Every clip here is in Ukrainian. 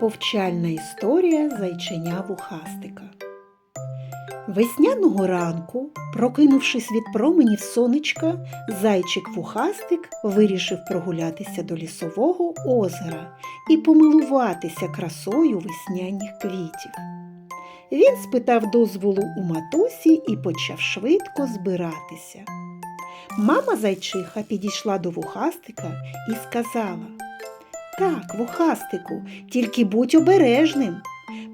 Повчальна історія зайченя вухастика. Весняного ранку, прокинувшись від променів сонечка, зайчик вухастик вирішив прогулятися до лісового озера і помилуватися красою весняних квітів. Він спитав дозволу у матусі і почав швидко збиратися. Мама зайчиха підійшла до вухастика і сказала Так, вухастику, тільки будь обережним.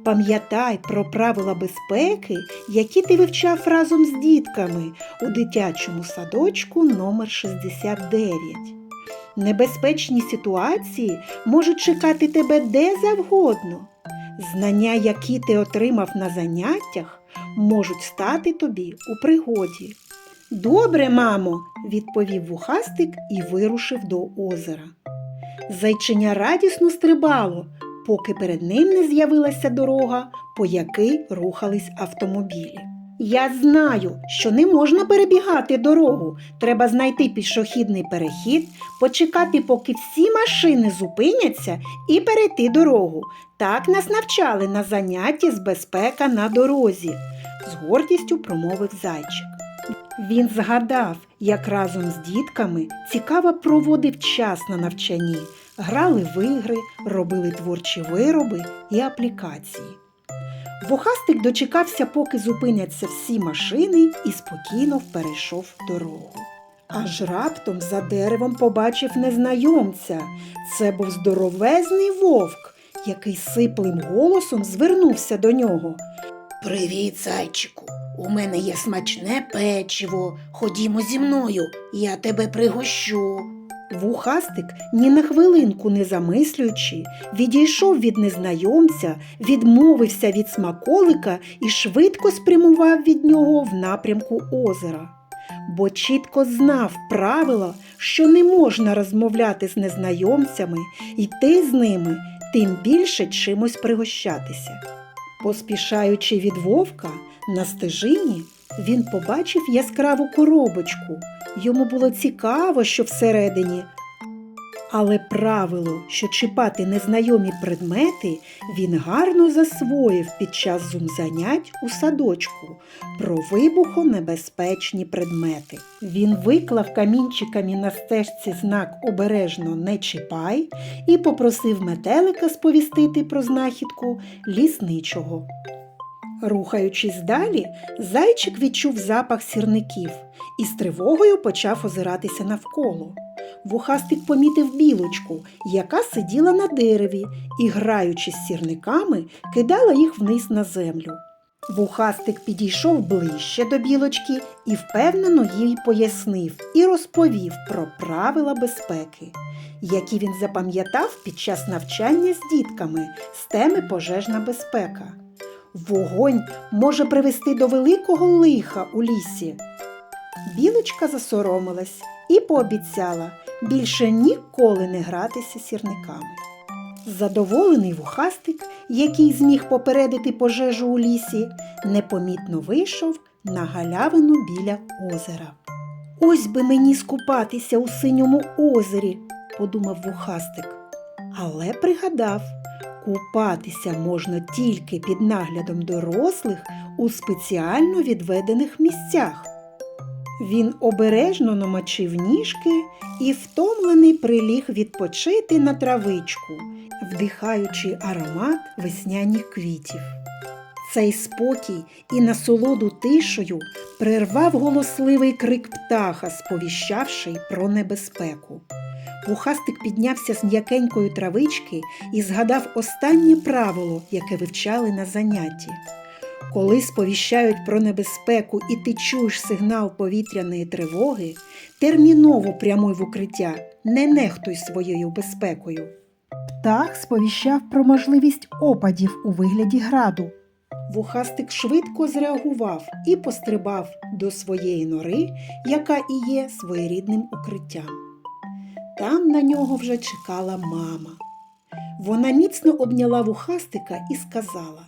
Пам'ятай про правила безпеки, які ти вивчав разом з дітками у дитячому садочку номер 69. Небезпечні ситуації можуть чекати тебе де завгодно. Знання, які ти отримав на заняттях, можуть стати тобі у пригоді. Добре, мамо, відповів вухастик і вирушив до озера. Зайченя радісно стрибало, поки перед ним не з'явилася дорога, по якій рухались автомобілі. Я знаю, що не можна перебігати дорогу. Треба знайти пішохідний перехід, почекати, поки всі машини зупиняться, і перейти дорогу. Так нас навчали на занятті з безпека на дорозі, з гордістю промовив зайчик. Він згадав, як разом з дітками цікаво проводив час на навчанні, грали в ігри, робили творчі вироби і аплікації. Вухастик дочекався, поки зупиняться всі машини, і спокійно перейшов дорогу. Аж раптом за деревом побачив незнайомця. Це був здоровезний вовк, який сиплим голосом звернувся до нього. Привіт, зайчику. У мене є смачне печиво. Ходімо зі мною, я тебе пригощу. Вухастик, ні на хвилинку не замислюючи, відійшов від незнайомця, відмовився від смаколика і швидко спрямував від нього в напрямку озера. Бо чітко знав правила, що не можна розмовляти з незнайомцями, йти з ними, тим більше чимось пригощатися. Поспішаючи від вовка на стежині, він побачив яскраву коробочку. Йому було цікаво, що всередині. Але правило, що чіпати незнайомі предмети, він гарно засвоїв під час зум-занять у садочку про вибухонебезпечні предмети. Він виклав камінчиками на стежці знак обережно не чіпай і попросив метелика сповістити про знахідку лісничого. Рухаючись далі, зайчик відчув запах сірників і з тривогою почав озиратися навколо. Вухастик помітив білочку, яка сиділа на дереві і, граючи з сірниками, кидала їх вниз на землю. Вухастик підійшов ближче до білочки і впевнено їй пояснив і розповів про правила безпеки, які він запам'ятав під час навчання з дітками з теми пожежна безпека. Вогонь може привести до великого лиха у лісі. Білочка засоромилась і пообіцяла більше ніколи не гратися сірниками. Задоволений вухастик, який зміг попередити пожежу у лісі, непомітно вийшов на галявину біля озера. Ось би мені скупатися у синьому озері, подумав вухастик, але пригадав, купатися можна тільки під наглядом дорослих у спеціально відведених місцях. Він обережно намочив ніжки і втомлений приліг відпочити на травичку, вдихаючи аромат весняних квітів. Цей спокій і насолоду тишою прервав голосливий крик птаха, сповіщавши про небезпеку. Вухастик піднявся з м'якенької травички і згадав останнє правило, яке вивчали на занятті. Коли сповіщають про небезпеку і ти чуєш сигнал повітряної тривоги, терміново прямуй в укриття, не нехтуй своєю безпекою. Птах сповіщав про можливість опадів у вигляді граду. Вухастик швидко зреагував і пострибав до своєї нори, яка і є своєрідним укриттям. Там на нього вже чекала мама. Вона міцно обняла вухастика і сказала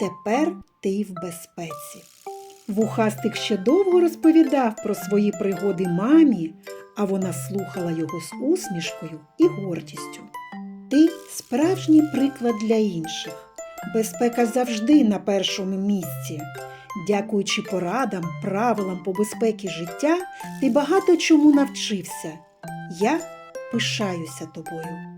Тепер ти в безпеці. Вухастик ще довго розповідав про свої пригоди мамі, а вона слухала його з усмішкою і гордістю. Ти справжній приклад для інших. Безпека завжди на першому місці. Дякуючи порадам, правилам по безпеці життя, ти багато чому навчився. Я пишаюся тобою.